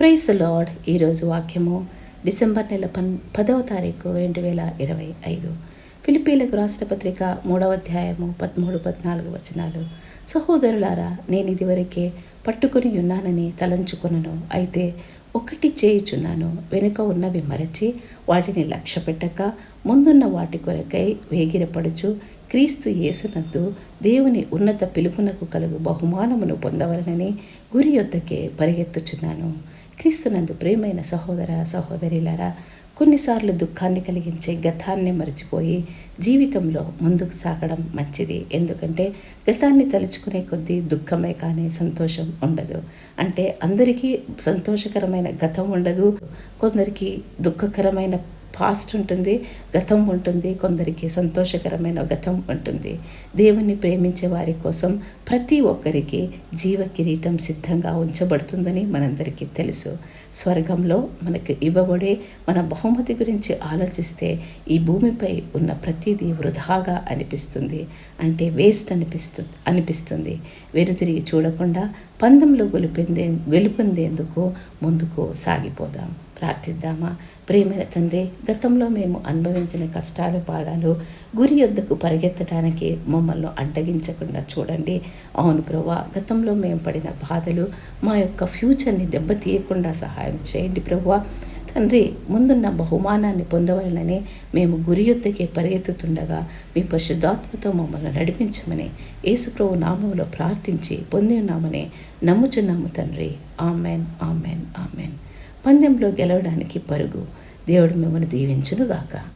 Price lord. ఈరోజు వాక్యము December నెల పన్ పదవ తారీఖు రెండు వేల ఇరవై ఐదు. ఫిలిపీలకు రాసిన పత్రిక మూడవ అధ్యాయము పదమూడు పద్నాలుగు వచనాలు. సహోదరులారా నేను ఇదివరకే పట్టుకుని ఉన్నానని తలంచుకున్నాను అయితే ఒకటి చేయుచున్నాను. వెనుక ఉన్నవి మరచి వాటిని లక్ష్య పెట్టక ముందున్న వాటి కొరకై వేగిరపడుచు క్రీస్తు యేసునందు దేవుని ఉన్నత పిలుపునకు కలుగు బహుమానమును పొందవలనని గురి యొద్దకే పరిగెత్తుచున్నాను. క్రీస్తునందు ప్రేమైన సహోదర సహోదరిలారా కొన్నిసార్లు దుఃఖాన్ని కలిగించే గతాన్ని మర్చిపోయి జీవితంలో ముందుకు సాగడం మంచిది. ఎందుకంటే గతాన్ని తలుచుకునే కొద్దీ దుఃఖమే కానీ సంతోషం ఉండదు. అంటే అందరికీ సంతోషకరమైన గతం ఉండదు. కొందరికి దుఃఖకరమైన పాస్ట్ ఉంటుంది గతం ఉంటుంది కొందరికి సంతోషకరమైన గతం ఉంటుంది. దేవుణ్ణి ప్రేమించే వారి కోసం ప్రతి ఒక్కరికి జీవ కిరీటం సిద్ధంగా ఉంచబడుతుందని మనందరికీ తెలుసు. స్వర్గంలో మనకు ఇవ్వబడే మన బహుమతి గురించి ఆలోచిస్తే ఈ భూమిపై ఉన్న ప్రతిదీ వృధాగా అనిపిస్తుంది. అంటే వేస్ట్ అనిపిస్తు అనిపిస్తుంది. వెనుతిరిగి చూడకుండా పందెంలో గెలుపొందే గెలుపొందేందుకు ముందుకు సాగిపోదాం. ప్రార్థిద్దామా? ప్రేమైన తండ్రి గతంలో మేము అనుభవించిన కష్టాలు బాధలు గురి యొద్దకు పరిగెత్తడానికి మమ్మల్ని అడ్డగించకుండా చూడండి. అవును ప్రభా గతంలో మేము పడిన బాధలు మా యొక్క ఫ్యూచర్ని దెబ్బతీయకుండా సహాయం చేయండి ప్రభువ. తండ్రి ముందున్న బహుమానాన్ని పొందవలనని మేము గురి యొద్దకే పరిగెత్తుతుండగా మీ పరిశుద్ధాత్మతో మమ్మల్ని నడిపించమని యేసుప్రభు నామంలో ప్రార్థించి పొంది ఉన్నామని నమ్ముచున్నాము తండ్రి. Amen amen amen. పందెంలో గెలవడానికి పరుగు. దేవుడు మిమ్మల్ని దీవించునుగాక.